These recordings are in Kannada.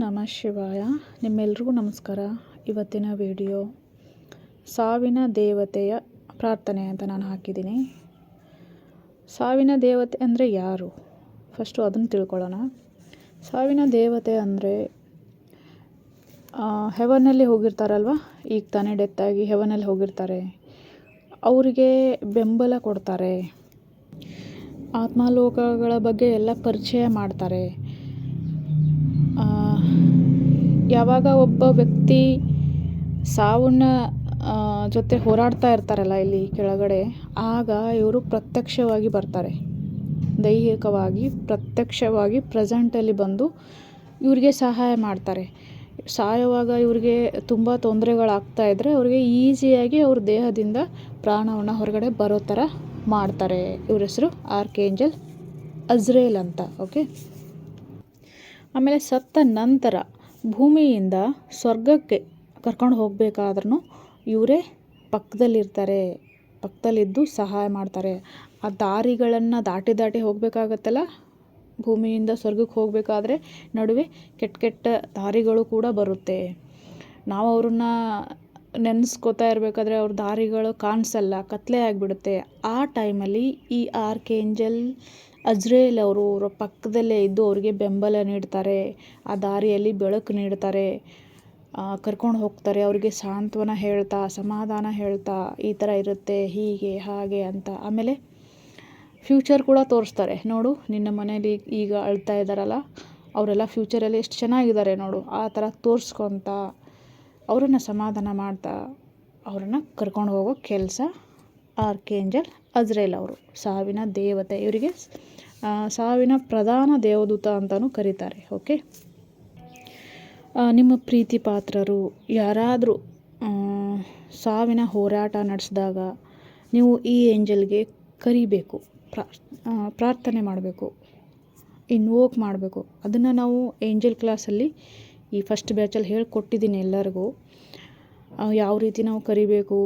ನಮಃ ಶಿವಾಯ. ನಿಮ್ಮೆಲ್ರಿಗೂ ನಮಸ್ಕಾರ. ಇವತ್ತಿನ ವಿಡಿಯೋ ಸಾವಿನ ದೇವತೆಯ ಪ್ರಾರ್ಥನೆ ಅಂತ ನಾನು ಹಾಕಿದ್ದೀನಿ. ಸಾವಿನ ದೇವತೆ ಅಂದರೆ ಯಾರು? ಫಸ್ಟು ಅದನ್ನು ತಿಳ್ಕೊಳ್ಳೋಣ. ಸಾವಿನ ದೇವತೆ ಅಂದರೆ ಹೆವನಲ್ಲಿ ಹೋಗಿರ್ತಾರಲ್ವ? ಈಗ ತಾನೇ ಡೆತ್ತಾಗಿ ಹೆವನಲ್ಲಿ ಹೋಗಿರ್ತಾರೆ. ಅವರಿಗೆ ಬೆಂಬಲ ಕೊಡ್ತಾರೆ. ಆತ್ಮಾಲೋಕಗಳ ಬಗ್ಗೆ ಎಲ್ಲ ಪರಿಚಯ ಮಾಡ್ತಾರೆ. ಯಾವಾಗ ಒಬ್ಬ ವ್ಯಕ್ತಿ ಸಾವನ್ನ ಜೊತೆ ಹೋರಾಡ್ತಾ ಇರ್ತಾರಲ್ಲ ಇಲ್ಲಿ ಕೆಳಗಡೆ, ಆಗ ಇವರು ಪ್ರತ್ಯಕ್ಷವಾಗಿ ಬರ್ತಾರೆ. ದೈಹಿಕವಾಗಿ ಪ್ರತ್ಯಕ್ಷವಾಗಿ ಪ್ರೆಸೆಂಟಲ್ಲಿ ಬಂದು ಇವರಿಗೆ ಸಹಾಯ ಮಾಡ್ತಾರೆ. ಸಾಯುವಾಗ ಇವ್ರಿಗೆ ತುಂಬ ತೊಂದರೆಗಳಾಗ್ತಾ ಇದ್ದರೆ ಅವ್ರಿಗೆ ಈಸಿಯಾಗಿ ಅವ್ರ ದೇಹದಿಂದ ಪ್ರಾಣವನ್ನು ಹೊರಗಡೆ ಬರೋ ಥರ ಮಾಡ್ತಾರೆ. ಇವ್ರ ಹೆಸರು ಆರ್ಕೇಂಜಲ್ ಅಜ್ರೇಲ್ ಅಂತ ಓಕೆ ಆಮೇಲೆ ಸತ್ತ ನಂತರ ಭೂಮಿಯಿಂದ ಸ್ವರ್ಗಕ್ಕೆ ಕರ್ಕೊಂಡು ಹೋಗಬೇಕಾದ್ರೂ ಇವರೇ ಪಕ್ಕದಲ್ಲಿರ್ತಾರೆ. ಪಕ್ಕದಲ್ಲಿದ್ದು ಸಹಾಯ ಮಾಡ್ತಾರೆ. ಆ ದಾರಿಗಳನ್ನು ದಾಟಿ ದಾಟಿ ಹೋಗಬೇಕಾಗತ್ತಲ್ಲ? ಭೂಮಿಯಿಂದ ಸ್ವರ್ಗಕ್ಕೆ ಹೋಗಬೇಕಾದ್ರೆ ನಡುವೆ ಕೆಟ್ಟ ಕೆಟ್ಟ ದಾರಿಗಳು ಕೂಡ ಬರುತ್ತೆ. ನಾವು ಅವ್ರನ್ನ ನೆನೆಸ್ಕೋತಾ ಇರಬೇಕಾದ್ರೆ ಅವ್ರ ದಾರಿಗಳು ಕಾಣಿಸಲ್ಲ ಕತ್ತಲೆ ಆಗಿಬಿಡುತ್ತೆ. ಆ ಟೈಮಲ್ಲಿ ಈ ಆರ್ಕೇಂಜಲ್ ಅಜ್ರೇಲ್ ಅವರು ಅವರ ಪಕ್ಕದಲ್ಲೇ ಇದ್ದು ಅವರಿಗೆ ಬೆಂಬಲ ನೀಡ್ತಾರೆ, ಆ ದಾರಿಯಲ್ಲಿ ಬೆಳಕು ನೀಡ್ತಾರೆ ಕರ್ಕೊಂಡು ಹೋಗ್ತಾರೆ, ಅವರಿಗೆ ಸಾಂತ್ವನ ಹೇಳ್ತಾ, ಸಮಾಧಾನ ಹೇಳ್ತಾ, ಈ ಥರ ಇರುತ್ತೆ, ಹೀಗೆ, ಹಾಗೆ ಅಂತ. ಆಮೇಲೆ ಫ್ಯೂಚರ್ ಕೂಡ ತೋರಿಸ್ತಾರೆ. ನೋಡು, ನಿನ್ನ ಮನೇಲಿ ಈಗ ಅಳ್ತಾ ಇದ್ದಾರಲ್ಲ, ಅವರೆಲ್ಲ ಫ್ಯೂಚರಲ್ಲಿ ಎಷ್ಟು ಚೆನ್ನಾಗಿದ್ದಾರೆ ನೋಡು. ಆ ಥರ ತೋರಿಸ್ಕೊತ ಅವರನ್ನು ಸಮಾಧಾನ ಮಾಡ್ತಾ, ಅವರನ್ನು ಕರ್ಕೊಂಡು ಹೋಗೋ ಕೆಲಸ ಆರ್ಕೇಂಜಲ್ ಅಜ್ರೇಲ್ ಅವರು, ಸಾವಿನ ದೇವತೆ. ಇವರಿಗೆ ಸಾವಿನ ಪ್ರಧಾನ ದೇವದೂತ ಅಂತಲೂ ಕರೀತಾರೆ, ಓಕೆ? ನಿಮ್ಮ ಪ್ರೀತಿ ಪಾತ್ರರು ಯಾರಾದರೂ ಸಾವಿನ ಹೋರಾಟ ನಡೆಸಿದಾಗ ನೀವು ಈ ಏಂಜಲ್ಗೆ ಕರಿಬೇಕು ಪ್ರಾರ್ಥನೆ ಮಾಡಬೇಕು, ಇನ್ವೋಕ್ ಮಾಡಬೇಕು. ಅದನ್ನು ನಾವು ಏಂಜಲ್ ಕ್ಲಾಸಲ್ಲಿ ಈ ಫಸ್ಟ್ ಬ್ಯಾಚಲ್ಲಿ ಹೇಳಿಕೊಟ್ಟಿದ್ದೀನಿ ಎಲ್ಲರಿಗೂ. ಯಾವ ರೀತಿ ನಾವು ಕರಿಬೇಕು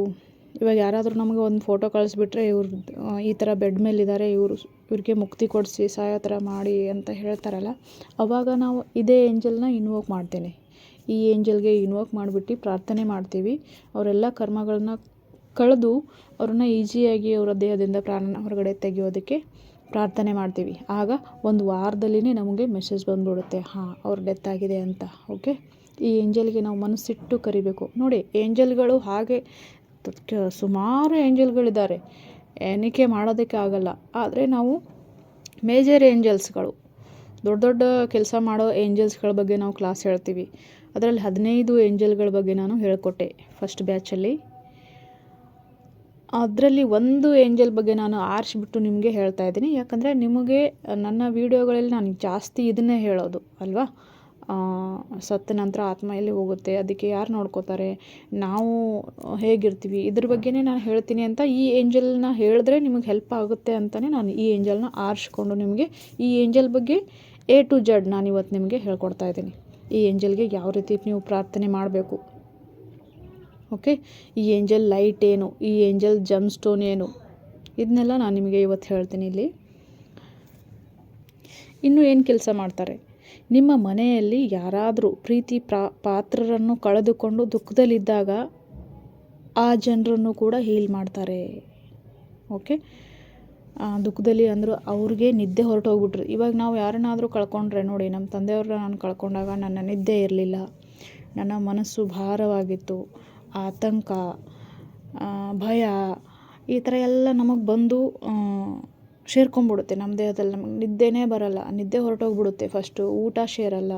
ಇವಾಗ ಯಾರಾದರೂ ನಮಗೆ ಒಂದು ಫೋಟೋ ಕಳಿಸ್ಬಿಟ್ರೆ ಇವ್ರು ಈ ಥರ ಬೆಡ್ ಮೇಲಿದ್ದಾರೆ ಇವರು ಇವ್ರಿಗೆ ಮುಕ್ತಿ ಕೊಡಿಸಿ, ಸಾಯೋ ಥರ ಮಾಡಿ ಅಂತ ಹೇಳ್ತಾರಲ್ಲ, ಅವಾಗ ನಾವು ಇದೇ ಏಂಜಲ್ನ ಇನ್ವೋಕ್ ಮಾಡ್ತೇನೆ. ಈ ಏಂಜಲ್ಗೆ ಇನ್ವೋಕ್ ಮಾಡಿಬಿಟ್ಟು ಪ್ರಾರ್ಥನೆ ಮಾಡ್ತೀವಿ. ಅವರೆಲ್ಲ ಕರ್ಮಗಳನ್ನ ಕಳೆದು ಅವ್ರನ್ನ ಈಸಿಯಾಗಿ ಅವರ ದೇಹದಿಂದ ಪ್ರಾಣ ಹೊರಗಡೆ ತೆಗೆಯೋದಕ್ಕೆ ಪ್ರಾರ್ಥನೆ ಮಾಡ್ತೀವಿ. ಆಗ ಒಂದು ವಾರದಲ್ಲಿನೇ ನಮಗೆ ಮೆಸೇಜ್ ಬಂದ್ಬಿಡುತ್ತೆ, ಹಾಂ, ಅವ್ರು ಡೆತ್ ಆಗಿದೆ ಅಂತ ಓಕೆ ಈ ಏಂಜಲ್ಗೆ ನಾವು ಮನಸ್ಸಿಟ್ಟು ಕರಿಬೇಕು. ನೋಡಿ ಏಂಜಲ್ಗಳು ಹಾಗೆ ಸುಮಾರು ಏಂಜಲ್ಗಳಿದ್ದಾರೆ. ಎಣಿಕೆ ಮಾಡೋದಕ್ಕೆ ಆಗಲ್ಲ. ಆದರೆ ನಾವು ಮೇಜರ್ ಏಂಜಲ್ಸ್ಗಳು, ದೊಡ್ಡ ದೊಡ್ಡ ಕೆಲಸ ಮಾಡೋ ಏಂಜಲ್ಸ್ಗಳ ಬಗ್ಗೆ ನಾವು ಕ್ಲಾಸ್ ಹೇಳ್ತೀವಿ. ಅದರಲ್ಲಿ ಹದಿನೈದು ಏಂಜಲ್ಗಳ ಬಗ್ಗೆ ನಾನು ಹೇಳಿಕೊಟ್ಟೆ ಫಸ್ಟ್ ಬ್ಯಾಚಲ್ಲಿ. ಅದರಲ್ಲಿ ಒಂದು ಏಂಜಲ್ ಬಗ್ಗೆ ನಾನು ಆರಿಸ್ಬಿಟ್ಟು ನಿಮಗೆ ಹೇಳ್ತಾ ಇದ್ದೀನಿ. ಯಾಕಂದರೆ ನಿಮಗೆ ನನ್ನ ವೀಡಿಯೋಗಳಲ್ಲಿ ನಾನು ಜಾಸ್ತಿ ಇದನ್ನೇ ಹೇಳೋದು, ಅಲ್ವಾ? ಸತ್ತ ನಂತರ ಆತ್ಮ ಎಲ್ಲಿ ಹೋಗುತ್ತೆ? ಅದಕ್ಕೆ ಯಾರು ನೋಡ್ಕೋತಾರೆ? ನಾವು ಹೇಗಿರ್ತೀವಿ? ಇದ್ರ ಬಗ್ಗೆನೇ ನಾನು ಹೇಳ್ತೀನಿ ಅಂತ ಈ ಏಂಜಲ್ನ ಹೇಳಿದ್ರೆ ನಿಮಗೆ ಹೆಲ್ಪ್ ಆಗುತ್ತೆ ಅಂತಲೇ ನಾನು ಈ ಏಂಜಲ್ನ ಆರಿಸ್ಕೊಂಡು ನಿಮಗೆ ಈ ಏಂಜಲ್ ಬಗ್ಗೆ ಎ ಟು ಜಡ್ ನಾನು ಇವತ್ತು ನಿಮಗೆ ಹೇಳ್ಕೊಡ್ತಾ ಇದ್ದೀನಿ. ಈ ಏಂಜಲ್ಗೆ ಯಾವ ರೀತಿ ನೀವು ಪ್ರಾರ್ಥನೆ ಮಾಡಬೇಕು? ಓಕೆ? ಈ ಏಂಜಲ್ ಲೈಟ್ ಏನು? ಈ ಏಂಜಲ್ ಜಮ್ ಸ್ಟೋನ್ ಏನು? ಇದನ್ನೆಲ್ಲ ನಾನು ನಿಮಗೆ ಇವತ್ತು ಹೇಳ್ತೀನಿ ಇಲ್ಲಿ. ಇನ್ನೂ ಏನು ಕೆಲಸ ಮಾಡ್ತಾರೆ? ನಿಮ್ಮ ಮನೆಯಲ್ಲಿ ಯಾರಾದರೂ ಪ್ರೀತಿ ಪ್ರಾ, ಪಾತ್ರರನ್ನು ಕಳೆದುಕೊಂಡು ದುಃಖದಲ್ಲಿದ್ದಾಗ ಆ ಜನರನ್ನು ಕೂಡ ಹೀಲ್ ಮಾಡ್ತಾರೆ. ಓಕೆ? ದುಃಖದಲ್ಲಿ ಅಂದರು ಅವ್ರಿಗೆ ನಿದ್ದೆ ಹೊರಟೋಗ್ಬಿಟ್ರು. ಇವಾಗ ನಾವು ಯಾರನ್ನಾದರೂ ಕಳ್ಕೊಂಡ್ರೆ ನೋಡಿ, ನಮ್ಮ ತಂದೆಯವ್ರನ್ನ ನಾನು ಕಳ್ಕೊಂಡಾಗ ನನ್ನ ನಿದ್ದೆ ಇರಲಿಲ್ಲ. ನನ್ನ ಮನಸ್ಸು ಭಾರವಾಗಿತ್ತು. ಆತಂಕ ಭಯ, ಈ ಥರ ಎಲ್ಲ ನಮಗೆ ಬಂದು ಸೇರ್ಕೊಂಡ್ಬಿಡುತ್ತೆ ನಮ್ಮ ದೇಹದಲ್ಲಿ ನಮಗೆ ನಿದ್ದೆನೇ ಬರಲ್ಲ, ನಿದ್ದೆ ಹೊರಟೋಗ್ಬಿಡುತ್ತೆ ಫಸ್ಟು ಊಟ ಸೇರಲ್ಲ.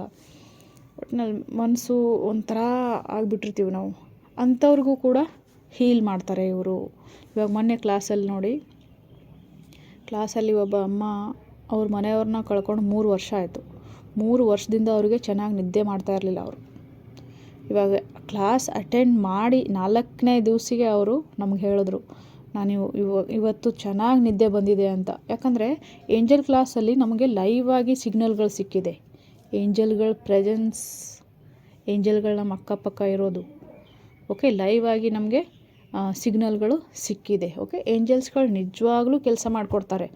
ಒಟ್ನಲ್ಲಿ ಮನಸ್ಸು ಒಂಥರ ಆಗಿಬಿಟ್ಟಿರ್ತೀವಿ ನಾವು. ಅಂಥವ್ರಿಗೂ ಕೂಡ ಹೀಲ್ ಮಾಡ್ತಾರೆ ಇವರು. ಇವಾಗ ಮೊನ್ನೆ ಕ್ಲಾಸಲ್ಲಿ ನೋಡಿ ಕ್ಲಾಸಲ್ಲಿ ಒಬ್ಬ ಅಮ್ಮ ಅವ್ರ ಮನೆಯವ್ರನ್ನ ಕಳ್ಕೊಂಡು ಮೂರು ವರ್ಷ ಆಯಿತು. ಮೂರು ವರ್ಷದಿಂದ ಅವರಿಗೆ ಚೆನ್ನಾಗಿ ನಿದ್ದೆ ಮಾಡ್ತಾ ಇರಲಿಲ್ಲ ಅವರು. ಇವಾಗ ಕ್ಲಾಸ್ ಅಟೆಂಡ್ ಮಾಡಿ ನಾಲ್ಕನೇ ದಿವಸಿಗೆ ಅವರು ನಮ್ಗೆ ಹೇಳಿದ್ರು ನಾನು ಇವ ಇವತ್ತು ಚೆನ್ನಾಗಿ ನಿದ್ದೆ ಬಂದಿದೆ ಅಂತ. ಯಾಕಂದರೆ ಏಂಜಲ್ ಕ್ಲಾಸಲ್ಲಿ ನಮಗೆ ಲೈವ್ ಆಗಿ ಸಿಗ್ನಲ್ಗಳು ಸಿಕ್ಕಿದೆ. ಏಂಜಲ್ಗಳ ಪ್ರೆಸೆನ್ಸ್, ಏಂಜಲ್ಗಳ ನಮ್ಮ ಅಕ್ಕಪಕ್ಕ ಇರೋದು. ಓಕೆ, ಲೈವ್ ಆಗಿ ನಮಗೆ ಸಿಗ್ನಲ್ಗಳು ಸಿಕ್ಕಿದೆ. ಓಕೆ, ಏಂಜಲ್ಸ್ಗಳು ನಿಜವಾಗ್ಲೂ ಕೆಲಸ ಮಾಡಿಕೊಡ್ತಾರೆ.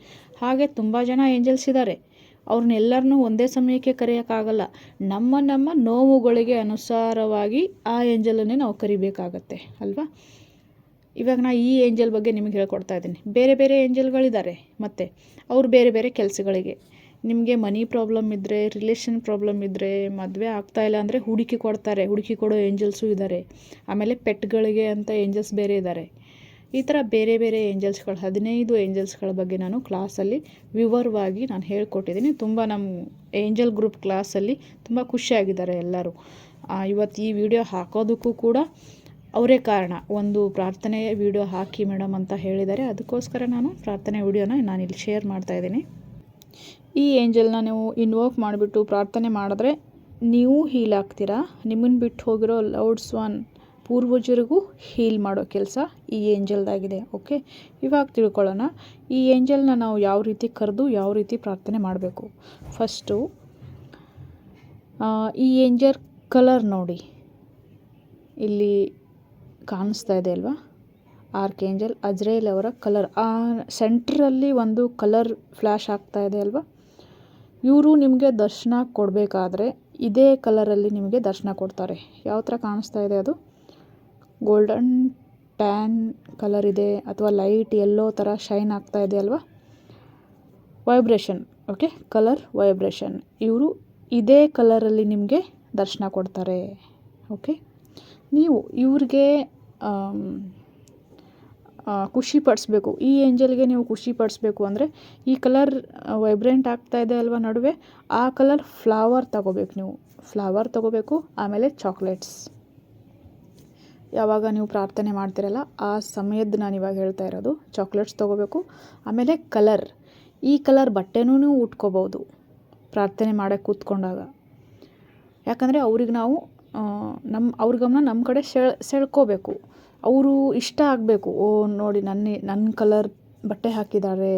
ಹಾಗೆ ತುಂಬ ಜನ ಏಂಜಲ್ಸ್ ಇದ್ದಾರೆ ಅವ್ರನ್ನೆಲ್ಲರನ್ನೂ ಒಂದೇ ಸಮಯಕ್ಕೆ ಕರೆಯೋಕ್ಕಾಗಲ್ಲ. ನಮ್ಮ ನಮ್ಮ ನೋವುಗಳಿಗೆ ಅನುಸಾರವಾಗಿ ಆ ಏಂಜಲನ್ನೇ ನಾವು ಕರಿಬೇಕಾಗತ್ತೆ. ಅಲ್ವಾ? ಇವಾಗ ನಾ ಈ ಏಂಜಲ್ ಬಗ್ಗೆ ನಿಮಗೆ ಹೇಳ್ಕೊಡ್ತಾ ಇದ್ದೀನಿ. ಬೇರೆ ಬೇರೆ ಏಂಜಲ್ಗಳಿದ್ದಾರೆ ಮತ್ತು ಅವ್ರು ಬೇರೆ ಬೇರೆ ಕೆಲಸಗಳಿಗೆ. ನಿಮಗೆ ಮನಿ ಪ್ರಾಬ್ಲಮ್ ಇದ್ದರೆ ರಿಲೇಷನ್ ಪ್ರಾಬ್ಲಮ್ ಇದ್ದರೆ ಮದುವೆ ಆಗ್ತಾಯಿಲ್ಲ ಅಂದರೆ ಹುಡುಕಿ ಕೊಡ್ತಾರೆ, ಹುಡುಕಿ ಕೊಡೋ ಏಂಜಲ್ಸು ಇದ್ದಾರೆ ಆಮೇಲೆ ಪೆಟ್ಗಳಿಗೆ ಅಂತ ಏಂಜಲ್ಸ್ ಬೇರೆ ಇದ್ದಾರೆ ಈ ಥರ ಬೇರೆ ಬೇರೆ ಏಂಜಲ್ಸ್ಗಳು ಹದಿನೈದು ಏಂಜಲ್ಸ್ಗಳ ಬಗ್ಗೆ ನಾನು ಕ್ಲಾಸಲ್ಲಿ ವಿವರವಾಗಿ ನಾನು ಹೇಳ್ಕೊಟ್ಟಿದ್ದೀನಿ. ತುಂಬ ನಮ್ಮ ಏಂಜಲ್ ಗ್ರೂಪ್ ಕ್ಲಾಸಲ್ಲಿ ತುಂಬ ಖುಷಿಯಾಗಿದ್ದಾರೆ ಎಲ್ಲರೂ. ಇವತ್ತು ಈ ವಿಡಿಯೋ ಹಾಕೋದಕ್ಕೂ ಕೂಡ ಅವರೇ ಕಾರಣ. ಒಂದು ಪ್ರಾರ್ಥನೆ ವಿಡಿಯೋ ಹಾಕಿ ಮೇಡಮ್ ಅಂತ ಹೇಳಿದ್ದಾರೆ ಅದಕ್ಕೋಸ್ಕರ ನಾನು ಪ್ರಾರ್ಥನೆ ವಿಡಿಯೋನ ನಾನಿಲ್ಲಿ ಶೇರ್ ಮಾಡ್ತಾಯಿದ್ದೀನಿ ಈ ಏಂಜಲ್ನ ನೀವು ಇನ್ವೋಕ್ ಮಾಡಿಬಿಟ್ಟು ಪ್ರಾರ್ಥನೆ ಮಾಡಿದ್ರೆ ನೀವು ಹೀಲ್ ಆಗ್ತೀರಾ? ನಿಮ್ಮನ್ನು ಬಿಟ್ಟು ಹೋಗಿರೋ ಲೌಡ್ಸ್ ಒನ್ ಪೂರ್ವಜರಿಗೂ ಹೀಲ್ ಮಾಡೋ ಕೆಲಸ ಈ ಏಂಜಲ್ದಾಗಿದೆ ಓಕೆ ಇವಾಗ ತಿಳ್ಕೊಳ್ಳೋಣ, ಈ ಏಂಜಲ್ನ ನಾವು ಯಾವ ರೀತಿ ಕರೆದು ಯಾವ ರೀತಿ ಪ್ರಾರ್ಥನೆ ಮಾಡಬೇಕು? ಫಸ್ಟು ಈ ಏಂಜಲ್ ಕಲರ್ ನೋಡಿ. ಇಲ್ಲಿ ಕಾಣಿಸ್ತಾ ಇದೆ ಅಲ್ವಾ? ಆರ್ಕ್ ಏಂಜಲ್ ಅಜ್ರೇಲ್ ಅವರ ಕಲರ್. ಆ ಸೆಂಟ್ರಲ್ಲಿ ಒಂದು ಕಲರ್ ಫ್ಲ್ಯಾಶ್ ಆಗ್ತಾ ಇದೆ ಅಲ್ವಾ? ಇವರು ನಿಮಗೆ ದರ್ಶನ ಕೊಡಬೇಕಾದ್ರೆ ಇದೇ ಕಲರಲ್ಲಿ ನಿಮಗೆ ದರ್ಶನ ಕೊಡ್ತಾರೆ. ಯಾವ ಥರ ಕಾಣಿಸ್ತಾ ಇದೆ ಅದು? ಗೋಲ್ಡನ್ ಟ್ಯಾನ್ ಕಲರ್ ಇದೆ ಅಥವಾ ಲೈಟ್ ಎಲ್ಲೋ ಥರ ಶೈನ್ ಆಗ್ತಾ ಇದೆ ಅಲ್ವಾ? Vibration, okay? Colour vibration. ಇವರು ಇದೇ ಕಲರಲ್ಲಿ ನಿಮಗೆ ದರ್ಶನ ಕೊಡ್ತಾರೆ, ಓಕೆ? ನೀವು ಇವ್ರಿಗೆ ಖುಷಿ ಪಡಿಸ್ಬೇಕು. ಈ ಏಂಜಲ್ಗೆ ನೀವು ಖುಷಿ ಪಡಿಸ್ಬೇಕು ಅಂದರೆ ಈ ಕಲರ್ ವೈಬ್ರೆಂಟ್ ಆಗ್ತಾ ಇದೆ ಅಲ್ವಾ ನಡುವೆ, ಆ ಕಲರ್ ಫ್ಲವರ್ ತಗೋಬೇಕು ನೀವು. ಫ್ಲವರ್ ತಗೋಬೇಕು, ಆಮೇಲೆ ಚಾಕ್ಲೇಟ್ಸ್ ಯಾವಾಗ ನೀವು ಪ್ರಾರ್ಥನೆ ಮಾಡ್ತಿರಲ್ಲ, ಆ ಸಮಯದ ನಾನು ಇವಾಗ ಹೇಳ್ತಾ ಇರೋದು. ಚಾಕ್ಲೇಟ್ಸ್ ತೊಗೋಬೇಕು, ಆಮೇಲೆ ಕಲರ್ ಈ ಕಲರ್ ಬಟ್ಟೆನೂ ನೀವು ಉಟ್ಕೋಬೋದು, ಪ್ರಾರ್ಥನೆ ಮಾಡೋಕ್ಕೆ ಕೂತ್ಕೊಂಡಾಗ. ಯಾಕಂದರೆ ಅವ್ರಿಗೆ ನಾವು ನಮ್ಮ ಅವ್ರ ಗಮನ ನಮ್ಮ ಕಡೆ ಸೆಳ್, ಸೆಳ್ಕೋಬೇಕು. ಅವರು ಇಷ್ಟ ಆಗಬೇಕು. ಓ, ನೋಡಿ ನನ್ನ ನನ್ನ ಕಲರ್ ಬಟ್ಟೆ ಹಾಕಿದ್ದಾರೆ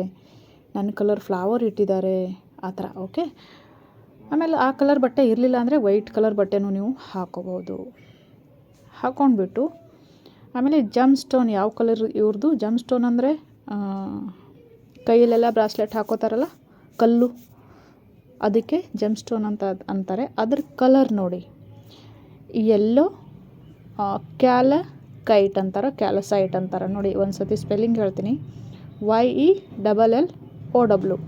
ನನ್ನ ಕಲರ್ ಫ್ಲವರ್ ಇಟ್ಟಿದ್ದಾರೆ, ಆ ಥರ, ಓಕೆ? ಆಮೇಲೆ ಆ ಕಲರ್ ಬಟ್ಟೆ ಇರಲಿಲ್ಲ ಅಂದರೆ ವೈಟ್ ಕಲರ್ ಬಟ್ಟೆನೂ ನೀವು ಹಾಕೋಬೋದು. ಹಾಕ್ಕೊಂಡ್ಬಿಟ್ಟು ಆಮೇಲೆ ಜಮ್ ಸ್ಟೋನ್ ಯಾವ ಕಲರ್ ಇವ್ರದ್ದು ಜಮ್ ಸ್ಟೋನ್ ಅಂದರೆ ಕೈಯಲ್ಲೆಲ್ಲ ಬ್ರಾಸ್ಲೆಟ್ ಹಾಕೋತಾರಲ್ಲ, ಕಲ್ಲು. ಅದಕ್ಕೆ ಜಮ್ ಸ್ಟೋನ್ ಅಂತ ಅಂತಾರೆ. ಅದ್ರ ಕಲರ್ ನೋಡಿ. ಎಲ್ಲೋ ಕ್ಯಾಲ ಕೈಟ್ ಅಂತಾರೆ ಕ್ಯಾಲಸೈಟ್ ಅಂತಾರೆ. ನೋಡಿ ಒಂದು ಸತಿ ಸ್ಪೆಲ್ಲಿಂಗ್ ಹೇಳ್ತೀನಿ. Y E double L O W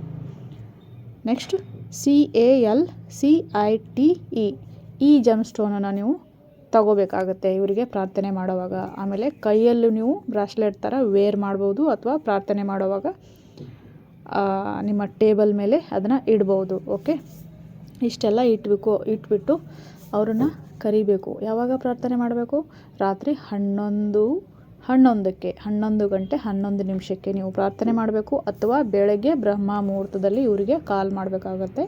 next C A L C I T E ಈ ಜಮ್ ಸ್ಟೋನನ್ನು ನೀವು ತಗೋಬೇಕಾಗತ್ತೆ ಇವರಿಗೆ ಪ್ರಾರ್ಥನೆ ಮಾಡೋವಾಗ. ಆಮೇಲೆ ಕೈಯಲ್ಲೂ ನೀವು ಬ್ರಾಸ್ಲೆಟ್ ಥರ ವೇರ್ ಮಾಡ್ಬೋದು ಅಥವಾ ಪ್ರಾರ್ಥನೆ ಮಾಡೋವಾಗ ನಿಮ್ಮ ಟೇಬಲ್ ಮೇಲೆ ಅದನ್ನು ಇಡ್ಬೋದು ಓಕೆ ಇಷ್ಟೆಲ್ಲ ಇಟ್ಬೇಕು, ಇಟ್ಬಿಟ್ಟು ಅವ್ರನ್ನ ಕರಿಬೇಕು. ಯಾವಾಗ ಪ್ರಾರ್ಥನೆ ಮಾಡಬೇಕು? ರಾತ್ರಿ ಹನ್ನೊಂದು, ಹನ್ನೊಂದಕ್ಕೆ, ಹನ್ನೊಂದು ಗಂಟೆ, ಹನ್ನೊಂದು ನಿಮಿಷಕ್ಕೆ ನೀವು ಪ್ರಾರ್ಥನೆ ಮಾಡಬೇಕು ಅಥವಾ ಬೆಳಗ್ಗೆ ಬ್ರಹ್ಮ ಮುಹೂರ್ತದಲ್ಲಿ ಇವರಿಗೆ ಕಾಲ್ ಮಾಡಬೇಕಾಗತ್ತೆ.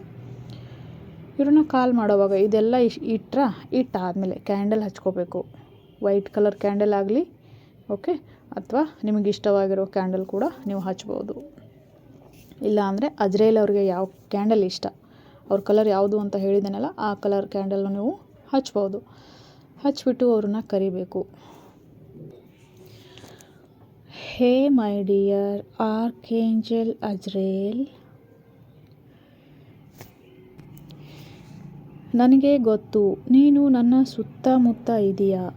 ಇವ್ರನ್ನ ಕಾಲ್ ಮಾಡೋವಾಗ ಇದೆಲ್ಲ ಇಟ್ಟರೆ ಇಟ್ಟಾದಮೇಲೆ ಕ್ಯಾಂಡಲ್ ಹಚ್ಕೋಬೇಕು. ವೈಟ್ ಕಲರ್ ಕ್ಯಾಂಡಲ್ ಆಗಲಿ, ಓಕೆ? ಅಥವಾ ನಿಮಗೆ ಇಷ್ಟವಾಗಿರೋ ಕ್ಯಾಂಡಲ್ ಕೂಡ ನೀವು ಹಚ್ಬೋದು. ಇಲ್ಲ ಅಂದರೆ ಅಜ್ರೇಲ್ ಅವ್ರಿಗೆ ಯಾವ, ಕ್ಯಾಂಡಲ್ ಇಷ್ಟ? ಅವ್ರ ಕಲರ್ ಯಾವುದು ಅಂತ ಹೇಳಿದ್ದೇನಲ್ಲ ಆ ಕಲರ್ ಕ್ಯಾಂಡಲ್ನ ನೀವು ಹಚ್ಬೋದು. ಹಚ್ಬಿಟ್ಟು ಅವ್ರನ್ನ ಕರಿಬೇಕು. Hey, my dear archangel Azrael. ನನಗೆ ಗೊತ್ತು, ನೀನು ನನ್ನ ಸುತ್ತಮುತ್ತ ಇದೆಯಾ?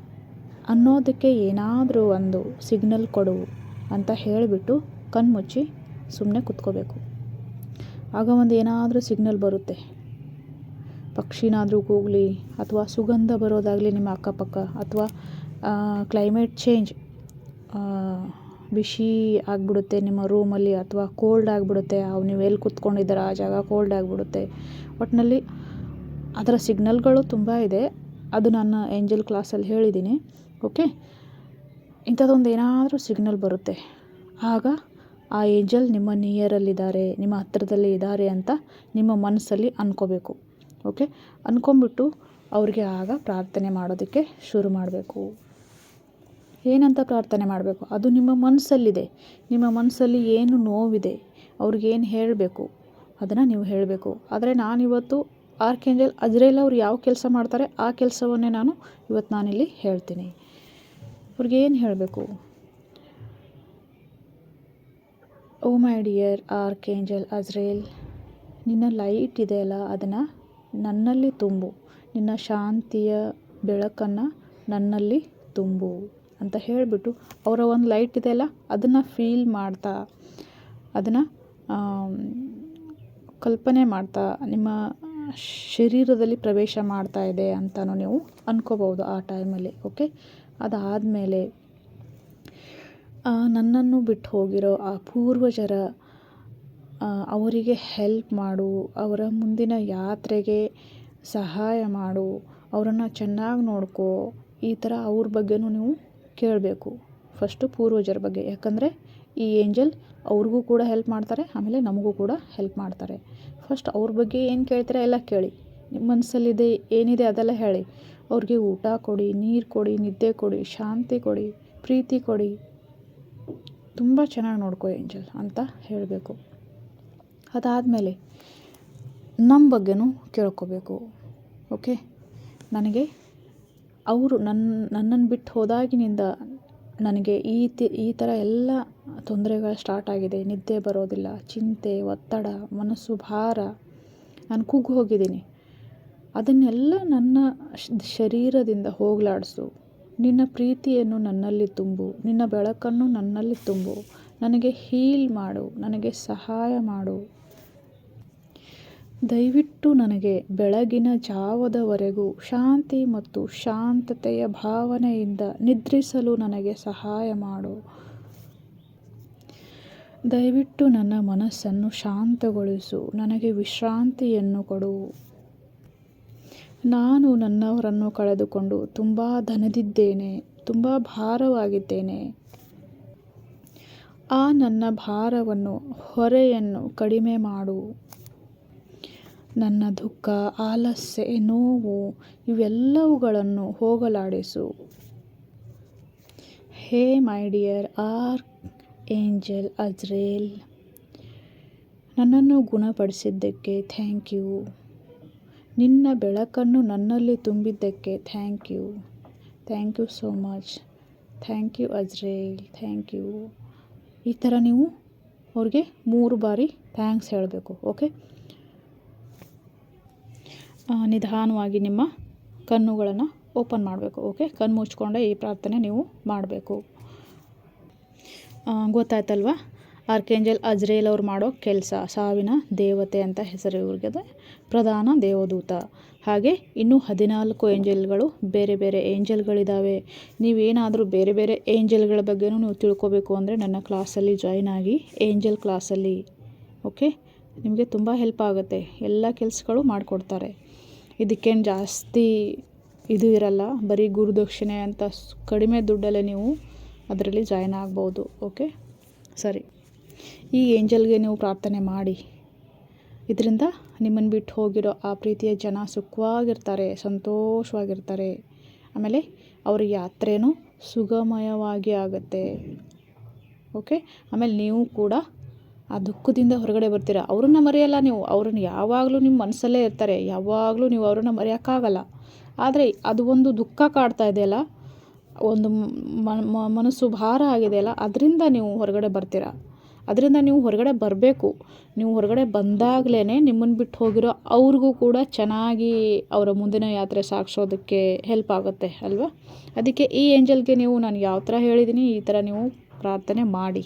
ಅನ್ನೋದಕ್ಕೆ ಏನಾದರೂ ಒಂದು ಸಿಗ್ನಲ್ ಕೊಡು ಅಂತ ಹೇಳಿಬಿಟ್ಟು ಕಣ್ಮುಚ್ಚಿ ಸುಮ್ಮನೆ ಕುತ್ಕೋಬೇಕು. ಆಗ ಒಂದು ಏನಾದರೂ ಸಿಗ್ನಲ್ ಬರುತ್ತೆ. ಪಕ್ಷಿನಾದರೂ ಕೂಗಲಿ ಅಥವಾ ಸುಗಂಧ ಬರೋದಾಗಲಿ ನಿಮ್ಮ ಅಕ್ಕಪಕ್ಕ ಅಥವಾ ಕ್ಲೈಮೇಟ್ ಚೇಂಜ್ ಬಿಸಿ ಆಗಿಬಿಡುತ್ತೆ ನಿಮ್ಮ ರೂಮಲ್ಲಿ ಅಥವಾ ಕೋಲ್ಡ್ ಆಗಿಬಿಡುತ್ತೆ. ಅವು ನೀವು ಎಲ್ಲಿ ಕೂತ್ಕೊಂಡಿದ್ದೀರ? ಆ ಜಾಗ ಕೋಲ್ಡ್ ಆಗಿಬಿಡುತ್ತೆ. ಒಟ್ಟಿನಲ್ಲಿ ಅದರ ಸಿಗ್ನಲ್ಗಳು ತುಂಬ ಇದೆ. ಅದು ನಾನು ಏಂಜಲ್ ಕ್ಲಾಸಲ್ಲಿ ಹೇಳಿದ್ದೀನಿ ಓಕೆ ಇಂಥದ್ದೊಂದು ಏನಾದರೂ ಸಿಗ್ನಲ್ ಬರುತ್ತೆ. ಆಗ ಆ ಏಂಜಲ್ ನಿಮ್ಮ ನಿಯರಲ್ಲಿದ್ದಾರೆ ನಿಮ್ಮ ಹತ್ತಿರದಲ್ಲಿ ಇದ್ದಾರೆ ಅಂತ ನಿಮ್ಮ ಮನಸ್ಸಲ್ಲಿ ಅಂದ್ಕೋಬೇಕು ಓಕೆ? ಅಂದ್ಕೊಂಬಿಟ್ಟು ಅವ್ರಿಗೆ ಆಗ ಪ್ರಾರ್ಥನೆ ಮಾಡೋದಕ್ಕೆ ಶುರು ಮಾಡಬೇಕು. ಏನಂತ ಪ್ರಾರ್ಥನೆ ಮಾಡಬೇಕು? ಅದು ನಿಮ್ಮ ಮನಸ್ಸಲ್ಲಿದೆ. ನಿಮ್ಮ ಮನಸ್ಸಲ್ಲಿ ಏನು ನೋವಿದೆ ಅವ್ರಿಗೇನು ಹೇಳಬೇಕು, ಅದನ್ನು ನೀವು ಹೇಳಬೇಕು. ಆದರೆ ನಾನಿವತ್ತು ಆರ್ಕೇಂಜಲ್ ಅಜ್ರೇಲ್ ಅವ್ರು ಯಾವ ಕೆಲಸ ಮಾಡ್ತಾರೆ, ಆ ಕೆಲಸವನ್ನೇ ನಾನು ಇವತ್ತು ನಾನಿಲ್ಲಿ ಹೇಳ್ತೀನಿ. ಅವ್ರಿಗೇನು ಹೇಳಬೇಕು? ಓ ಮೈ ಡಿಯರ್ ಆರ್ಕೇಂಜಲ್ ಅಜ್ರೇಲ್, ನಿನ್ನ ಲೈಟ್ ಇದೆಯಲ್ಲ ಅದನ್ನು ನನ್ನಲ್ಲಿ ತುಂಬು. ನಿನ್ನ ಶಾಂತಿಯ ಬೆಳಕನ್ನು ನನ್ನಲ್ಲಿ ತುಂಬು ಅಂತ ಹೇಳಿಬಿಟ್ಟು ಅವರ ಒಂದು ಲೈಟ್ ಇದೆ ಅಲ್ಲ, ಅದನ್ನು ಫೀಲ್ ಮಾಡ್ತಾ, ಅದನ್ನು ಕಲ್ಪನೆ ಮಾಡ್ತಾ, ನಿಮ್ಮ ಶರೀರದಲ್ಲಿ ಪ್ರವೇಶ ಮಾಡ್ತಾ ಇದೆ ಅಂತಲೂ ನೀವು ಅಂದ್ಕೋಬೋದು ಆ ಟೈಮಲ್ಲಿ ಓಕೆ ಅದಾದಮೇಲೆ ನನ್ನನ್ನು ಬಿಟ್ಟು ಹೋಗಿರೋ ಆ ಪೂರ್ವಜರ ಅವರಿಗೆ ಹೆಲ್ಪ್ ಮಾಡು, ಅವರ ಮುಂದಿನ ಯಾತ್ರೆಗೆ ಸಹಾಯ ಮಾಡು, ಅವರನ್ನು ಚೆನ್ನಾಗಿ ನೋಡ್ಕೋ, ಈ ಥರ ಅವ್ರ ಬಗ್ಗೆನೂ ನೀವು ಕೇಳಬೇಕು. ಫಸ್ಟು ಪೂರ್ವಜರ ಬಗ್ಗೆ, ಯಾಕಂದರೆ ಈ ಏಂಜಲ್ ಅವ್ರಿಗೂ ಕೂಡ ಹೆಲ್ಪ್ ಮಾಡ್ತಾರೆ, ಆಮೇಲೆ ನಮಗೂ ಕೂಡ ಹೆಲ್ಪ್ ಮಾಡ್ತಾರೆ. ಫಸ್ಟ್ ಅವ್ರ ಬಗ್ಗೆ ಏನು ಕೇಳ್ತಾರೆ ಎಲ್ಲ ಕೇಳಿ. ನಿಮ್ಮ ಮನಸ್ಸಲ್ಲಿದೆ ಏನಿದೆ ಅದೆಲ್ಲ ಹೇಳಿ. ಅವ್ರಿಗೆ ಊಟ ಕೊಡಿ, ನೀರು ಕೊಡಿ, ನಿದ್ದೆ ಕೊಡಿ, ಶಾಂತಿ ಕೊಡಿ, ಪ್ರೀತಿ ಕೊಡಿ. ತುಂಬ ಚೆನ್ನಾಗಿ ನೋಡ್ಕೊ ಏಂಜಲ್ ಅಂತ ಹೇಳಬೇಕು. ಅದಾದಮೇಲೆ ನಮ್ಮ ಬಗ್ಗೆನೂ ಕೇಳ್ಕೋಬೇಕು, ಓಕೆ? ನನಗೆ ಅವರು ನನ್ನ ನನ್ನನ್ನು ಬಿಟ್ಟು ಹೋದಾಗಿನಿಂದ ನನಗೆ ಈ ತಿ, ಈ ಥರ ಎಲ್ಲ ತೊಂದರೆಗಳು ಸ್ಟಾರ್ಟ್ ಆಗಿದೆ. ನಿದ್ದೆ ಬರೋದಿಲ್ಲ, ಚಿಂತೆ, ಒತ್ತಡ, ಮನಸ್ಸು ಭಾರ. ನಾನು ಕುಗ್ಗು ಹೋಗಿದ್ದೀನಿ. ಅದನ್ನೆಲ್ಲ ನನ್ನ ಶರೀರದಿಂದ ಹೋಗಲಾಡಿಸು. ನಿನ್ನ ಪ್ರೀತಿಯನ್ನು ನನ್ನಲ್ಲಿ ತುಂಬು. ನಿನ್ನ ಬೆಳಕನ್ನು ನನ್ನಲ್ಲಿ ತುಂಬು. ನನಗೆ ಹೀಲ್ ಮಾಡು. ನನಗೆ ಸಹಾಯ ಮಾಡು. ದಯವಿಟ್ಟು ನನಗೆ ಬೆಳಗಿನ ಜಾವದವರೆಗೂ ಶಾಂತಿ ಮತ್ತು ಶಾಂತತೆಯ ಭಾವನೆಯಿಂದ ನಿದ್ರಿಸಲು ನನಗೆ ಸಹಾಯ ಮಾಡು. ದಯವಿಟ್ಟು ನನ್ನ ಮನಸ್ಸನ್ನು ಶಾಂತಗೊಳಿಸು. ನನಗೆ ವಿಶ್ರಾಂತಿಯನ್ನು ಕೊಡು. ನಾನು ನನ್ನವರನ್ನು ಕಳೆದುಕೊಂಡು ತುಂಬ ದನದಿದ್ದೇನೆ ತುಂಬ ಭಾರವಾಗಿದ್ದೇನೆ. ಆ ನನ್ನ ಭಾರವನ್ನು, ಹೊರೆಯನ್ನು ಕಡಿಮೆ ಮಾಡು. ನನ್ನ ದುಃಖ, ಆಲಸ್ಯ, ನೋವು ಇವೆಲ್ಲವುಗಳನ್ನು ಹೋಗಲಾಡಿಸು. Hey my dear archangel Azrael, ನನ್ನನ್ನು ಗುಣಪಡಿಸಿದ್ದಕ್ಕೆ ಥ್ಯಾಂಕ್ ಯು. ನಿನ್ನ ಬೆಳಕನ್ನು ನನ್ನಲ್ಲಿ ತುಂಬಿದ್ದಕ್ಕೆ thank you. Thank you so much. Thank you Azrael, thank you. ಈ ಥರ ನೀವು ಅವ್ರಿಗೆ ಮೂರು ಬಾರಿ ಥ್ಯಾಂಕ್ಸ್ ಹೇಳಬೇಕು, ಓಕೆ? ನಿಧಾನವಾಗಿ ನಿಮ್ಮ ಕಣ್ಣುಗಳನ್ನು ಓಪನ್ ಮಾಡಬೇಕು ಓಕೆ ಕಣ್ಣು ಮುಚ್ಕೊಂಡೆ ಈ ಪ್ರಾರ್ಥನೆ ನೀವು ಮಾಡಬೇಕು. ಗೊತ್ತಾಯ್ತಲ್ವ? ಆರ್ಕೇಂಜಲ್ ಅಜ್ರೇಲ್ ಅವ್ರು ಮಾಡೋ ಕೆಲಸ, ಸಾವಿನ ದೇವತೆ ಅಂತ ಹೆಸರು ಇವ್ರಿಗೆ ಪ್ರಧಾನ ದೇವದೂತ. ಹಾಗೆ ಇನ್ನೂ ಹದಿನಾಲ್ಕು ಏಂಜಲ್ಗಳು, ಬೇರೆ ಬೇರೆ ಏಂಜಲ್ಗಳಿದ್ದಾವೆ ನೀವೇನಾದರೂ ಬೇರೆ ಬೇರೆ ಏಂಜಲ್ಗಳ ಬಗ್ಗೆನೂ ನೀವು ತಿಳ್ಕೊಬೇಕು ಅಂದರೆ ನನ್ನ ಕ್ಲಾಸಲ್ಲಿ ಜಾಯ್ನ್ ಆಗಿ ಏಂಜಲ್ ಕ್ಲಾಸಲ್ಲಿ ಓಕೆ ನಿಮಗೆ ತುಂಬ ಹೆಲ್ಪ್ ಆಗುತ್ತೆ. ಎಲ್ಲ ಕೆಲಸಗಳು ಮಾಡಿಕೊಡ್ತಾರೆ. ಇದಕ್ಕೇನು ಜಾಸ್ತಿ ಇದು ಇರಲ್ಲ. ಬರೀ ಗುರುದಕ್ಷಿಣೆ ಅಂತ ಕಡಿಮೆ ದುಡ್ಡಲ್ಲೇ ನೀವು ಅದರಲ್ಲಿ ಜಾಯ್ನ್ ಆಗ್ಬೋದು. ಓಕೆ ಸರಿ. ಈ ಏಂಜಲ್ಗೆ ನೀವು ಪ್ರಾರ್ಥನೆ ಮಾಡಿ. ಇದರಿಂದ ನಿಮ್ಮನ್ನು ಬಿಟ್ಟು ಹೋಗಿರೋ ಆ ಪ್ರೀತಿಯ ಜನ ಸುಖವಾಗಿರ್ತಾರೆ, ಸಂತೋಷವಾಗಿರ್ತಾರೆ. ಆಮೇಲೆ ಅವ್ರ ಯಾತ್ರೆಯೂ ಸುಗಮಯವಾಗಿ ಆಗುತ್ತೆ. ಓಕೆ ಆಮೇಲೆ ನೀವು ಕೂಡ ಆ ದುಃಖದಿಂದ ಹೊರಗಡೆ ಬರ್ತೀರ? ಅವ್ರನ್ನ ಮರೆಯಲ್ಲ ನೀವು. ಅವ್ರನ್ನ ಯಾವಾಗಲೂ ನಿಮ್ಮ ಮನಸ್ಸಲ್ಲೇ ಇರ್ತಾರೆ. ಯಾವಾಗಲೂ ನೀವು ಅವ್ರನ್ನ ಮರೆಯೋಕ್ಕಾಗಲ್ಲ. ಆದರೆ ಅದು ಒಂದು ದುಃಖ ಕಾಡ್ತಾ ಇದೆಯಲ್ಲ ಒಂದು ಮನಸ್ಸು ಭಾರ ಆಗಿದೆಯಲ್ಲ ಅದರಿಂದ ನೀವು ಹೊರಗಡೆ ಬರ್ತೀರ? ಅದರಿಂದ ನೀವು ಹೊರಗಡೆ ಬರಬೇಕು. ನೀವು ಹೊರಗಡೆ ಬಂದಾಗಲೇ ನಿಮ್ಮನ್ನು ಬಿಟ್ಟು ಹೋಗಿರೋ ಅವ್ರಿಗೂ ಕೂಡ ಚೆನ್ನಾಗಿ ಅವರ ಮುಂದಿನ ಯಾತ್ರೆ ಸಾಗಿಸೋದಕ್ಕೆ ಹೆಲ್ಪ್ ಆಗುತ್ತೆ ಅಲ್ವಾ? ಅದಕ್ಕೆ ಈ ಏಂಜಲ್ಗೆ ನೀವು ನಾನು ಯಾವ ಥರ ಹೇಳಿದ್ದೀನಿ ಈ ಥರ ನೀವು ಪ್ರಾರ್ಥನೆ ಮಾಡಿ.